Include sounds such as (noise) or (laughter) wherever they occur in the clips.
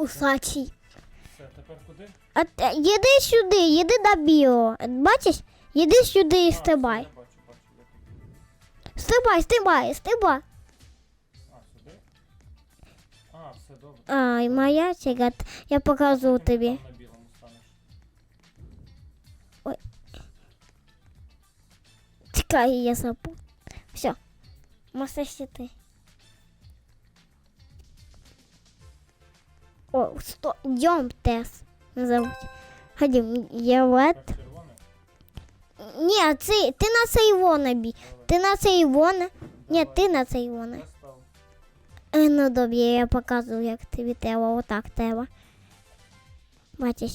кусачий. Все, тепер куди? А те- їди сюди, їди на біо. Бачиш? Їди сюди і стрибай. Я бачу, бачу. я тут. Стрибай, стрибай, стрибай. А, сюди? А, все добре. Ай, моя чека, я покажу Потім тобі. там на білому станеш. Чекай, я забув. Все. Можеш сіти. О, сто, йдем, Тес. Назовуть. Ходім, я вот. Ні, це, ти на це Івона бій. Ти на це Івона. Ні, ти на став. Е, Ну добре, я показую, як тобі треба, отак треба. Бачиш?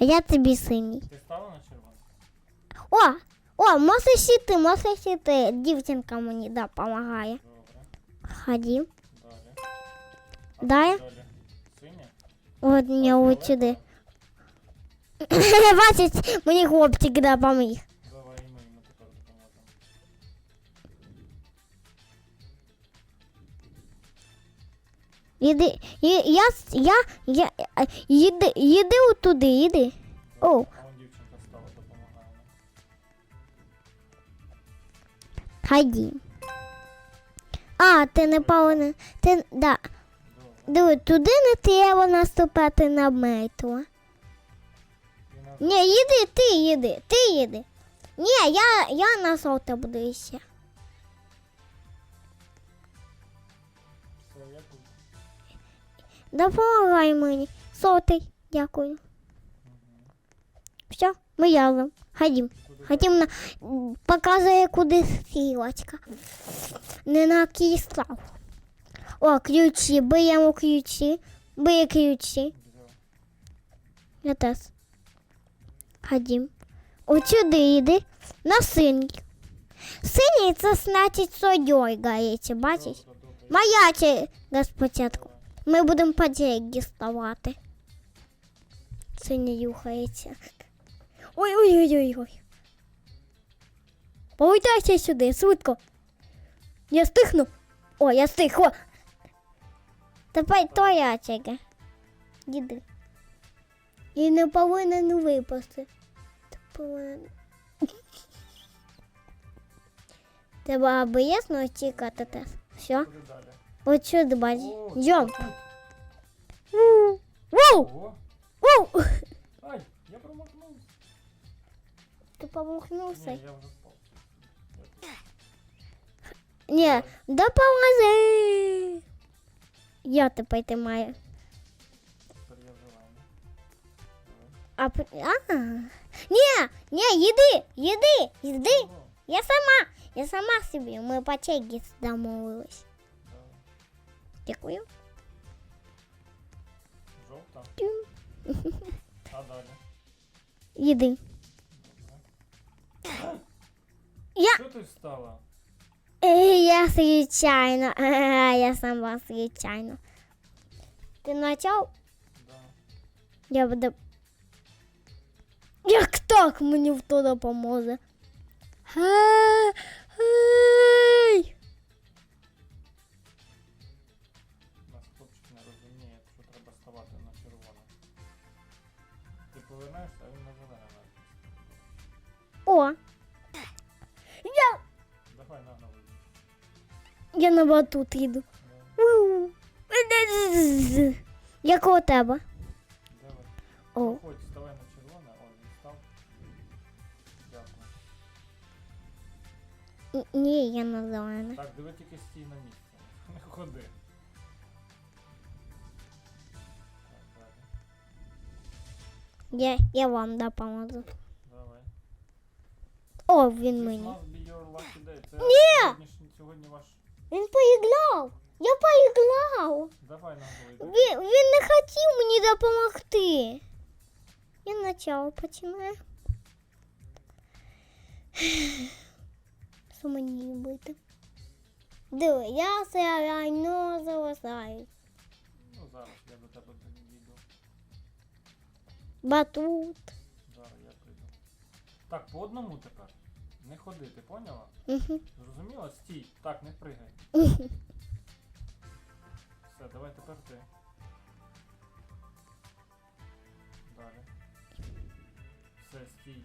А я тобі синій. Ти стала на червоне? О! О, можеш сіти, можеш сіти. Дівчинка мені допомагає. Добре. Ходім. Далі. Далі? Синє? От сюди. Бачиш, мені хлопчик допоміг. Давай ми йому тепер допоможемо. Іди, я, я, я, е, їди, їди отуди, їди. О. А вон дівчинка стала, допомагає нам. Ходім. А, ти не повинен, ти, да. Диви, туди не треба наступати на метро. І Ні, їди, ти їди, ти їди. Ні, я, я на соте буду тут. Допомагай мені. Сотий, дякую. Все, ми язом. Ходім. Ходім на показує, куди стрілочка. Не на кістав. О, ключі, биємо ключі. Биє ключі. Я теж. Ходім. От йди. На синій. Синій це значить, що дергається, бачиш? Черга спочатку. Ми будемо по черзі ставати. Синя юхається. Ой-ой-ой-ой-ой. Повертайся сюди, швидко. Я стихну. О, я стих. О. Тепер твоя черга. Діди. І не повинен випасти. Ти повинен. Треба обов'язково чекати теж. Все. Куди далі? От сюди бачиш. О, Йдем. тут. Ву! Ву! Ого. Ву! Ай, я промахнувся. Ти помахнувся. Ні, я вже впав. Ні, допоможи. Я тепер ти маю. Тепер я вживаю. А, п- а. Ні, ні, їди, їди, їди. Ого, Я сама, я сама собі. Ми по черзі домовились. давай. Дякую. Жовта. Тю. А далі? Їди. Я, Що ти встала? Е, я звичайно, (laughs) е, я сама звичайно. Ти почав? Да. Я буду. Як так мені в то допоможе? Ге- Гей! Нас хлопчик не розуміє, що треба ставати на червоне. Ти повернешся, а він на зелене. О! я на батут їду. Давай. У. Як у тебе? Давай. О, Ходь, ставай на червоне, о, він став. Дякую. н- ні, я на зелене. Так, диви тільки стій на місці. Не ходи. Так, далі. Я, я вам допоможу. Давай. О, він This мені. must be your lucky day. Це Ні! сьогоднішній- сьогодні ваш. Він поіграв. Я поіграв. Давай на голову. Він, він не хотів мені допомогти. Я начало починаю. Що мені робити? Диви, я все реально залишаю. Ну, зараз я до тебе дійду. Батут. Зараз я прийду. Так, по одному тепер. не ходити, поняла? Угу. Зрозуміла? Стій, так, не пригай. Все, давай тепер ти. Далі. Все, стій.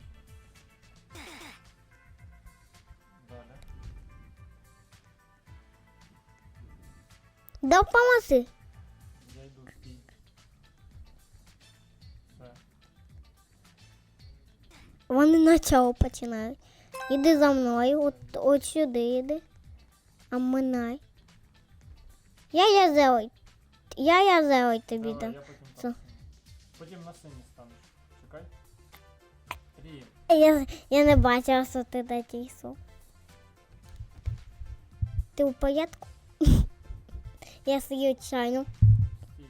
Далі. Допомози. Я йду, стій. Все. Вони на починають. Іди за мною, от, от сюди іди. А минай. Я я зелень. Я я зелень тобі дам. потім. Потім на синій станеш. Чекай. Три. Я, я не бачила, що ти натисав. Ти у порядку? Я случайно. Стій.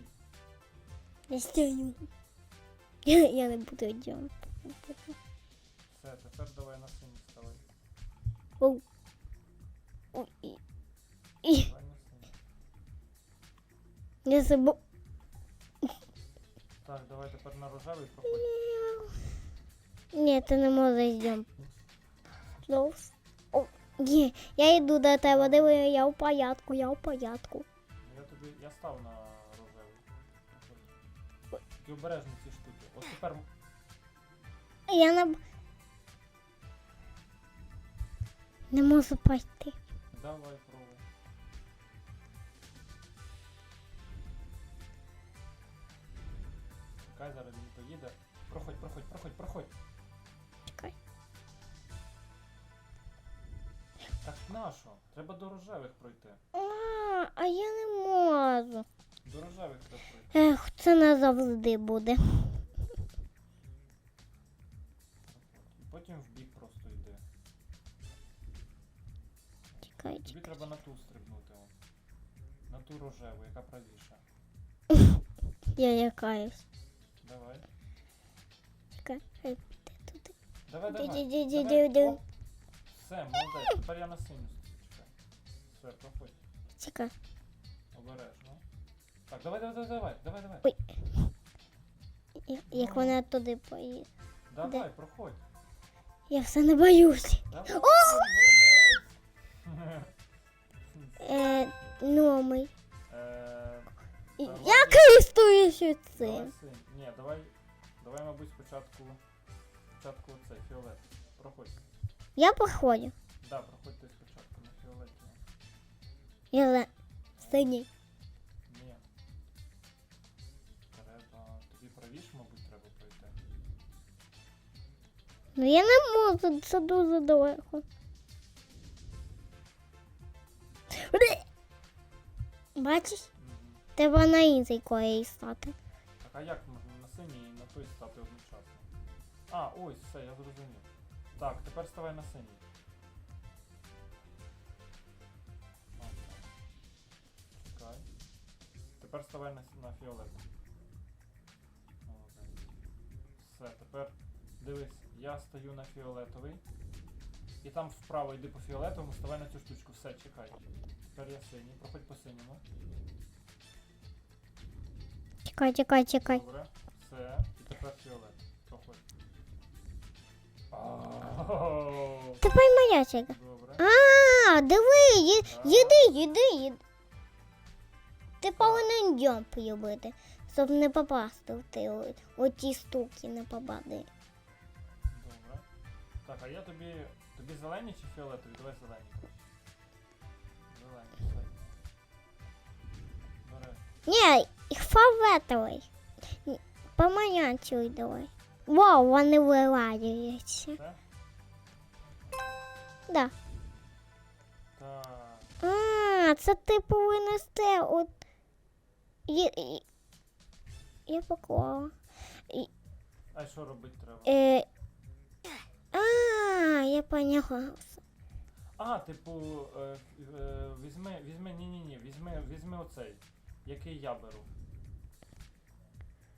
Я стою. (laughs) Я, не буду делать. Все, тепер давай на синій на синій. Я забув. Так, давай тепер на рожевий проходь. Ні, ти не можеш йдем. О, ні, я йду до тебе, диви, я у порядку, я у порядку. Я тобі. Я став на рожевий. Тільки обережно ці штуки. От тепер Я не... Не можу пойти. давай пробуй. Чекай, зараз він поїде. Проходь, проходь, проходь, проходь. Чекай. Так нащо? Треба до рожевих пройти. А, а я не можу. До рожевих треба пройти. Ех, це назавжди буде. Чекай, Тобі чекай. треба на ту стрибнути. о. На ту рожеву, яка правіша. (laughs) Я якаюсь. Давай. Чекай. Ей, ти туди. Давай, давай. Ді-ді-ді-ді-ді. давай. Оп. Все, молодець. Тепер я на синю чекай. Все, проходь. Чекай. Обережно. Так, давай, давай, давай, давай, давай, давай. Ой. Я- Як вона туди поїде. Давай, проходь. Я все не боюсь. Давай. молодець. Е, номий. Е, І Давай. Я користуюся Давай цим. синь. Ні, давай. Давай, мабуть, спочатку. Спочатку цей фіолет. Проходь. Я проходжу. Да, проходь ти спочатку на фіолеті. Я за синій. Ні. Треба. Тобі правіше, мабуть, треба пройти. Ну я не можу, це дуже далеко. Бачиш, треба на інший колії стати. Так, а як можна на синій і на той стати одночасно? А, ось, все, я зрозумів. Так, тепер ставай на синій. Чекай. Тепер ставай на, на фіолет. Молодець. Все, тепер дивись, я стою на фіолетовий. І там вправо йди по фіолетовому, ставай на цю штучку. Все, чекай. Тепер я синій. Проходь по синьому. Чекай, чекай, чекай. Добре. Все. І тепер фіолет. Проходь. Ау. Тепер моя черга. Добре. А, диви, ї- їди, їди, їди. Ти повинен джамп робити, щоб не попасти в ті о- оті штуки, не попади. Добре. Так, а я тобі. Тобі зелені чи фіолетові? Давай зелені. Зелені, все. Бери. Ні, фаветовий. Помаянчевий давай. Вау, вони вилазяться. Все? Да. Так. А, це ти повинен сте от. І- я поклала. А що робити треба? Е, поняла. А, типу, е, е, візьми, візьми, ні, ні, ні, візьми, візьми оцей, який я беру.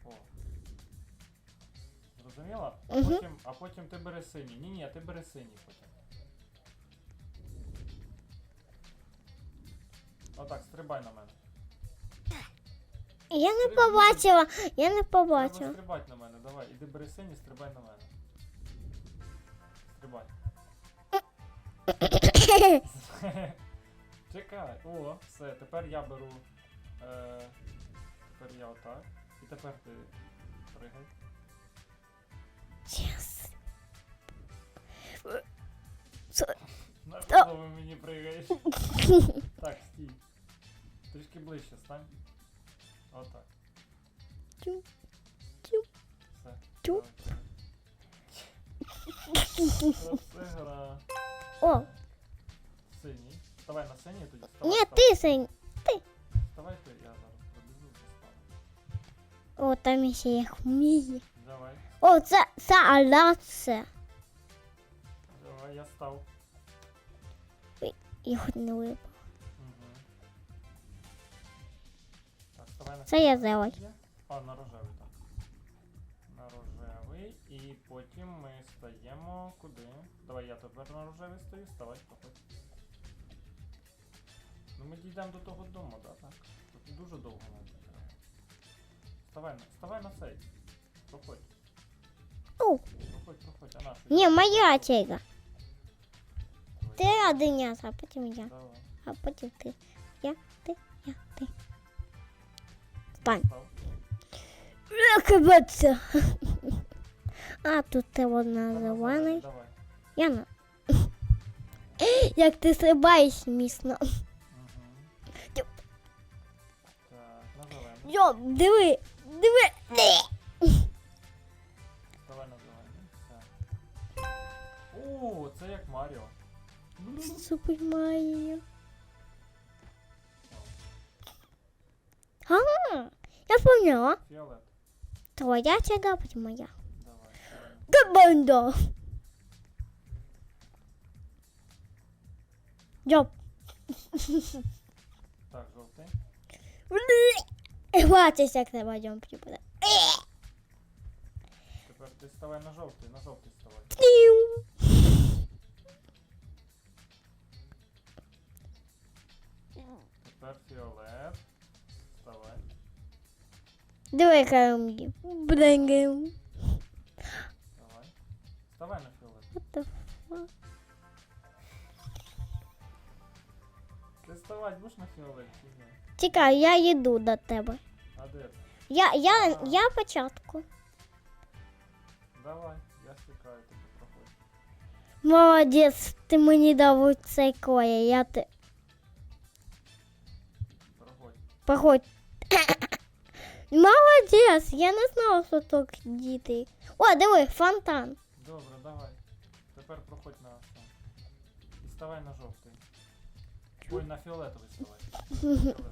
О. Зрозуміла? А Мгм. потім, а потім ти бери синій. Ні, ні, ти бери синій потім. Отак, стрибай на мене. Я не Стрибни. побачила, я не Треба побачила. стрибати на мене, давай. Іди бери синій, стрибай на мене. Стрибай. (coughs) Чекай. О, все, тепер я беру. Е, тепер я отак. І тепер ти пригай. Yes. На ви мені пригаєш? (laughs) Так, стій. Трішки ближче стань. Отак. Тю, тю, Все. тю. давай. (laughs) О, Синій. Вставай на синій тоді. Вставай, ні, ти синь. Вставай ти, я зараз стану. О, там ще є хмії. Давай. О, це, це аляце. Давай, я став. І хоч не випав. Угу. Так, вставай на Це я зелень. А. На рожевий. І потім ми стаємо куди? Давай я тепер на рожевий стою, ставай, проходь. Ну ми дійдемо до того дому, да, так? Тут дуже довго нам треба. Вставай, вставай на цей. Проходь. О, Проходь, проходь. А нашу. ні, моя чайка. Ти один а потім я. Давай. А потім ти. Я, ти, я, ти. Стань. Став. Кабаться. А, тут одна Давай, зелений. Яна. (laughs) Як ти стрибаєш. Угу. Так, на зелений. Йо, диви, диви. Давай на зелений. Все. О, це як Маріо. Супер Маріо. Ага, я поняла. Фіолет. Твоя потім моя. Давай. зелений. Кабанда. Йоп. Так, жовтий. Бачиш, як треба йомпі буде. Тепер ти ставай на жовтий, на жовтий ставай. Тіу. Тепер фіолет. Вставай. Диви, камки. Бренгем. Вставай на fuck? Ти вставай будеш на фіолет чи ні? Чекай, я йду до тебе. А де ти? Я, я, я початку. Давай, я чекаю тебе, проходь. Молодець, ти мені дав цей коє, я ти. Проходь. Походь. (coughs) Молодець, я не знала, що так діти. О, диви, фонтан. Давай. Тепер проходь на це. І ставай на жовтий. Ой, на фіолетовий ставай. (laughs) Фіолетовий.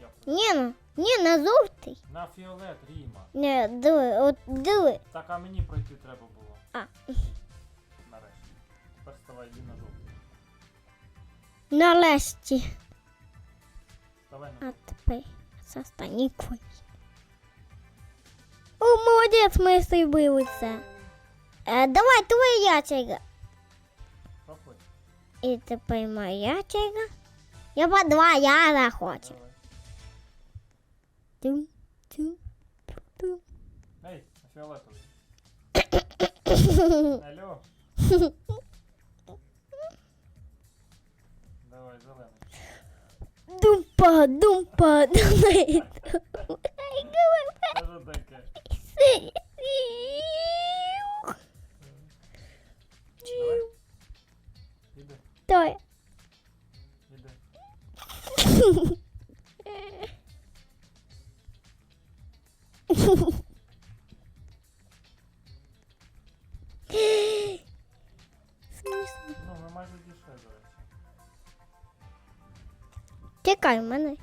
Я пройшов. Ні, на, ні, на жовтий. На фіолет, Ріма. Ні, диви, от диви. Так, а мені пройти треба було. А. Нарешті. Тепер ставай йди на жовтий. Нарешті. Ставай на А тепер це останній конь. О, молодець, ми зробили це. Е, давай, твоя. Проходь. І тепер моя чайка. Я по два, я захочу. Давай. Тум, тум, тум. Ей, на фіолетовий. (coughs) Алло. Давай, зелений. Думпа, думпа, давай. Що ж таке? Чекай, мене